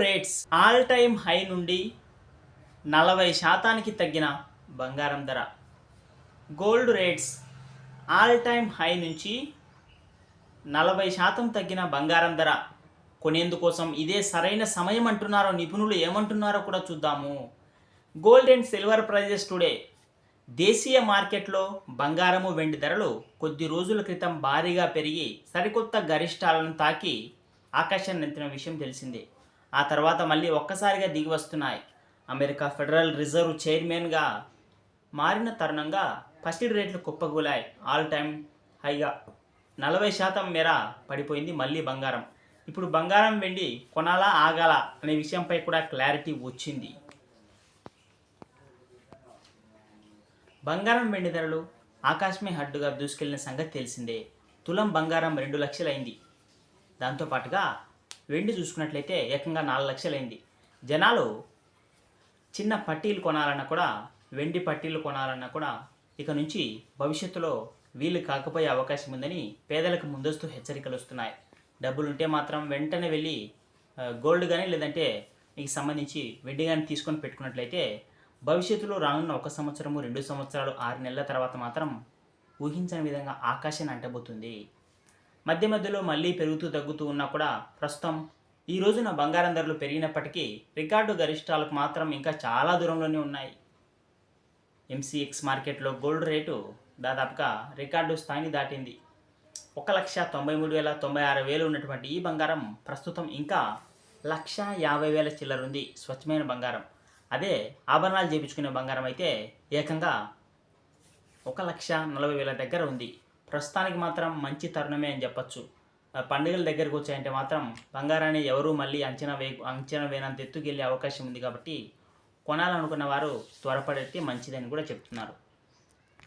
Rates all time high నుండి నలభై శాతానికి తగ్గిన బంగారం ధర. Gold rates all time high నుంచి నలభై శాతం తగ్గిన బంగారం ధర. కొనేందుకోసం ఇదే సరైన సమయం అంటున్నారో నిపుణులు ఏమంటున్నారో కూడా చూద్దాము. Gold and silver prices today. దేశీయ మార్కెట్లో బంగారము వెండి ధరలు కొద్ది రోజుల క్రితం భారీగా పెరిగి సరికొత్త గరిష్టాలను తాకి ఆకాశాన్ని ఎత్తిన విషయం తెలిసిందే. ఆ తర్వాత మళ్ళీ ఒక్కసారిగా దిగి వస్తున్నాయి. అమెరికా ఫెడరల్ రిజర్వ్ చైర్మన్గా మారిన తరుణంగా పసిడి రేట్లు కుప్పగూలాయి ఆల్ టైమ్ హైగా నలభై శాతం మేర పడిపోయింది మళ్ళీ బంగారం. ఇప్పుడు బంగారం వెండి కొనాలా ఆగాల అనే విషయంపై కూడా క్లారిటీ వచ్చింది. బంగారం వెండి ధరలు ఆకాశమే హడ్డుగా దూసుకెళ్ళిన సంగతి తెలిసిందే. తులం బంగారం రెండు లక్షలైంది. దాంతోపాటుగా వెండి చూసుకున్నట్లయితే ఏకంగా నాలుగు లక్షలైంది. జనాలు చిన్న పట్టీలు కొనాలన్నా కూడా వెండి పట్టీలు కొనాలన్నా కూడా ఇక నుంచి భవిష్యత్తులో వీలు కాకపోయే అవకాశం ఉందని పేదలకు ముందస్తు హెచ్చరికలు వస్తున్నాయి. డబ్బులుంటే మాత్రం వెంటనే వెళ్ళి గోల్డ్ కానీ లేదంటే మీకు సంబంధించి వెండి కానీ తీసుకొని పెట్టుకున్నట్లయితే భవిష్యత్తులో రానున్న ఒక సంవత్సరము రెండు సంవత్సరాలు ఆరు నెలల తర్వాత మాత్రం ఊహించని విధంగా ఆకాశాన్ని అంటబోతుంది. మధ్య మధ్యలో మళ్ళీ పెరుగుతూ తగ్గుతూ ఉన్నా కూడా ప్రస్తుతం ఈ రోజున బంగారం ధరలు పెరిగినప్పటికీ రికార్డు గరిష్టాలకు మాత్రం ఇంకా చాలా దూరంలోనే ఉన్నాయి. ఎంసీఎక్స్ మార్కెట్లో గోల్డ్ రేటు దాదాపుగా రికార్డు స్థాయిని దాటింది. ఒక లక్ష తొంభై మూడు వేల తొంభై ఆరు వేలు ఉన్నటువంటి ఈ బంగారం ప్రస్తుతం ఇంకా లక్ష యాభై వేల చిల్లర ఉంది స్వచ్ఛమైన బంగారం. అదే ఆభరణాలు చేపించుకునే బంగారం అయితే ఏకంగా ఒక లక్ష నలభై వేల దగ్గర ఉంది. ప్రస్తుతానికి మాత్రం మంచి తరుణమే అని చెప్పొచ్చు. పండుగల దగ్గరకు వచ్చాయంటే మాత్రం బంగారాన్ని ఎవరు మళ్ళీ అంచనా వే అంచనా వేయనంత ఎత్తుకెళ్ళే అవకాశం ఉంది కాబట్టి కొనాలనుకున్న వారు త్వరపడితే మంచిదని కూడా చెప్తున్నారు.